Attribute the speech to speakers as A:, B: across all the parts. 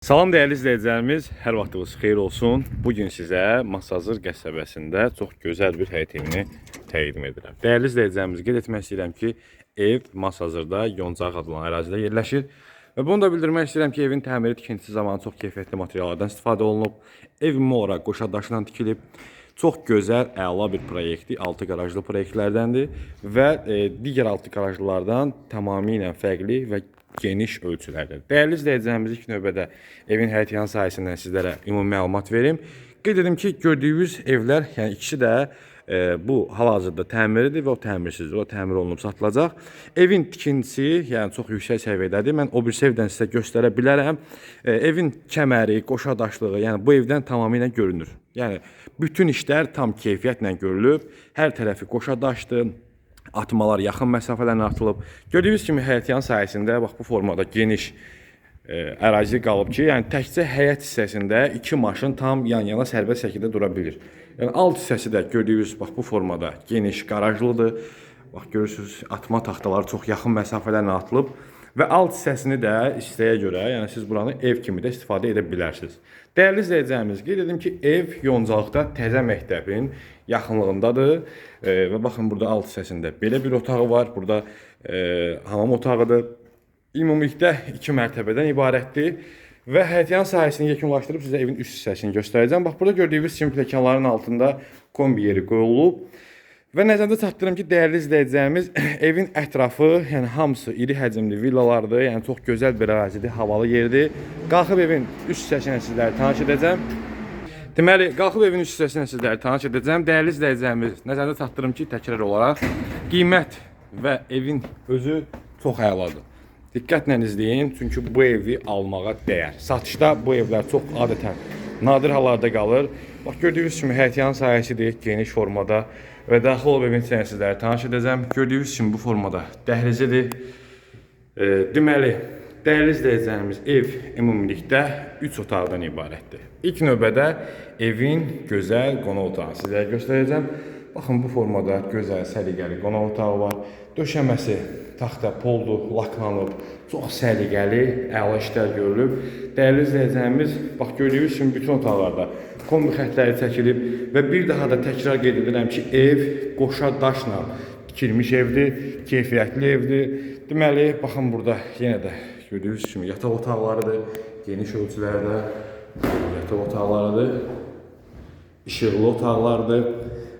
A: Salam dəyərli izləyicilərimiz, hər vaxtınız xeyir olsun. Bu gün sizə Masazır qəsəbəsində çox gözəl bir həyət evini təqdim edirəm. Dəyərli izləyicilərimiz, qeyd etmək istəyirəm ki, ev Masazırda Yoncaq adlanan ərazidə yerləşir. Və bunu da bildirmək istəyirəm ki, evin təmiri tikintisi zamanı çox keyfiyyətli materiallardan istifadə olunub. Ev ümumi olaraq qoşa daşla tikilib. Çox gözəl, əla bir proyektdir. 6 qarajlı proyektlərdəndir və e, digər 6 qarajlılardan tamamilə fərqli və geniş ölçülərdə. Dəyərli izləyicilərimiz ilk növbədə evin həyətyan sahəsindən sizlərə ümumi məlumat verim. Qeyd edim ki, gördüyünüz evlər, yəni ikisi də e, bu hal-hazırda təmirlidir və o təmirsizdir. O təmir olunub satılacaq. Evin tikintisi, yəni çox yüksək səviyyədədir. Mən o bir evdən sizə göstərə bilərəm. E, evin kəməri, qoşa daşlığı, yəni bu evdən tamamilə görünür. Yəni bütün işlər tam keyfiyyətlə görülüb. Hər tərəfi qoşa daşdır. Atmalar yaxın məsafələrlə atılıb. Gördüyünüz kimi həyətyan sahəsində bax bu formada geniş e, ərazi qalıb ki, yəni təkcə həyət hissəsində iki maşın tam yan-yana sərbəst şəkildə dura bilir. Yəni alt hissəsi də gördüyünüz bax bu formada geniş qarajlıdır. Bax görürsüz, atma taxtaları çox yaxın məsafələrlə atılıb və alt hissəsini də istəyə görə, yəni siz buranı ev kimi də istifadə edə bilərsiniz. Dəyərli izləyicilərimiz, qeyd edim ki, ev Yoncaqda Təzə məktəbin yaxınlığındadır. E, və baxın burada alt hissəsində belə bir otağı var. Burada e, hamam otağıdır. Ümumilikdə 2 mərtəbədən ibarətdir. Və həyətyan sahəsini yekunlaşdırıb sizə evin üst hissəsini göstərəcəm. Bax burada gördüyünüz kimi pilləkənlərin altında kombi yeri qoyulub. Və nəzərdə çatdırım ki, dəyərli izləyicilərimiz, evin ətrafı, yəni hamısı iri həcmli villalardır. Yəni çox gözəl bir ərazidir, havalı yerdir. Qalxıb evin üst hissəsini sizlərə tanış edəcəm. Deməli, qalxıb evin üst hissəsini sizlərə tanış edəcəm. Dəyərli izləyicilərimiz, nəzərdə çatdırım ki, təkrar olaraq qiymət və evin özü çox əladır. Diqqətlə izləyin, çünki bu evi almağa dəyər. Satışda bu evlər çox adətən nadir hallarda qalır. Bax gördüyünüz kimi həyətyan sahəsidir, geniş formada və daxil olub evin içinə sizlərə tanış edəcəm. Gördüyünüz kimi bu formada dəhlizidir. E, deməli, dəyərli izləyicilərimiz, ev ümumilikdə 3 otaqdan ibarətdir. İlk növbədə evin gözəl qonaq otağını sizlərə göstərəcəm. Baxın bu formada gözəl, səliqəli qonaq otağı var. Döşəməsi taxta poldur, laklanıb. Çox səliqəli, əla işlər görülüb. Dəyərli izləyicilərimiz, bax gördüyünüz kimi bütün otaqlarda kombi xətləri çəkilib və bir daha da təkrar qeyd edirəm ki, ev qoşa daşla tikilmiş evdir, keyfiyyətli evdir. Deməli, baxın burada yenə də gördüyünüz kimi yataq otaqlarıdır, geniş ölçülərdə yataq otaqlarıdır, işıqlı otaqlardır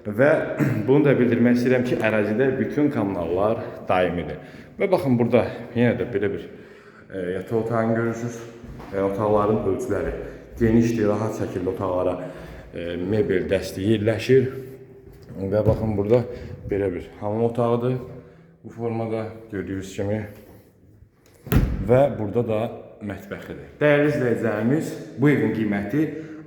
A: və bunu da bildirmək istəyirəm ki, ərazidə bütün kanallar daimidir. Və baxın burada yenə də belə bir e, yataq otağını görürsüz və otaqların ölçüləri genişdir, rahat şəkildə otaqlara e, mebel dəsti yerləşir. Və baxın burada belə bir hamam otağıdır. Bu formada gördüyünüz kimi və burada da mətbəxidir. Dəyərli izləyicilərimiz, bu evin qiyməti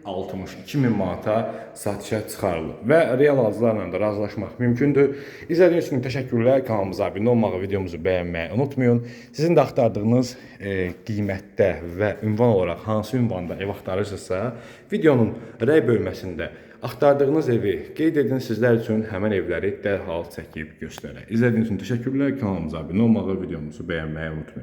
A: 62 min manata satışa çıxarılıb və real alıcılarla da razılaşmaq mümkündür. İzlədiyiniz üçün təşəkkürlər. Kanalımıza abunə olmağı, videomuzu bəyənməyi unutmayın. Sizin də axtardığınız e, qiymətdə və ünvan olaraq hansı ünvanda ev axtarırsınızsa, videonun rəy bölməsində axtardığınız evi qeyd edin. Sizlər üçün həmin evləri dərhal çəkib göstərək. İzlədiyiniz üçün təşəkkürlər. Kanalımıza abunə olmağı, videomuzu bəyənməyi unutmayın.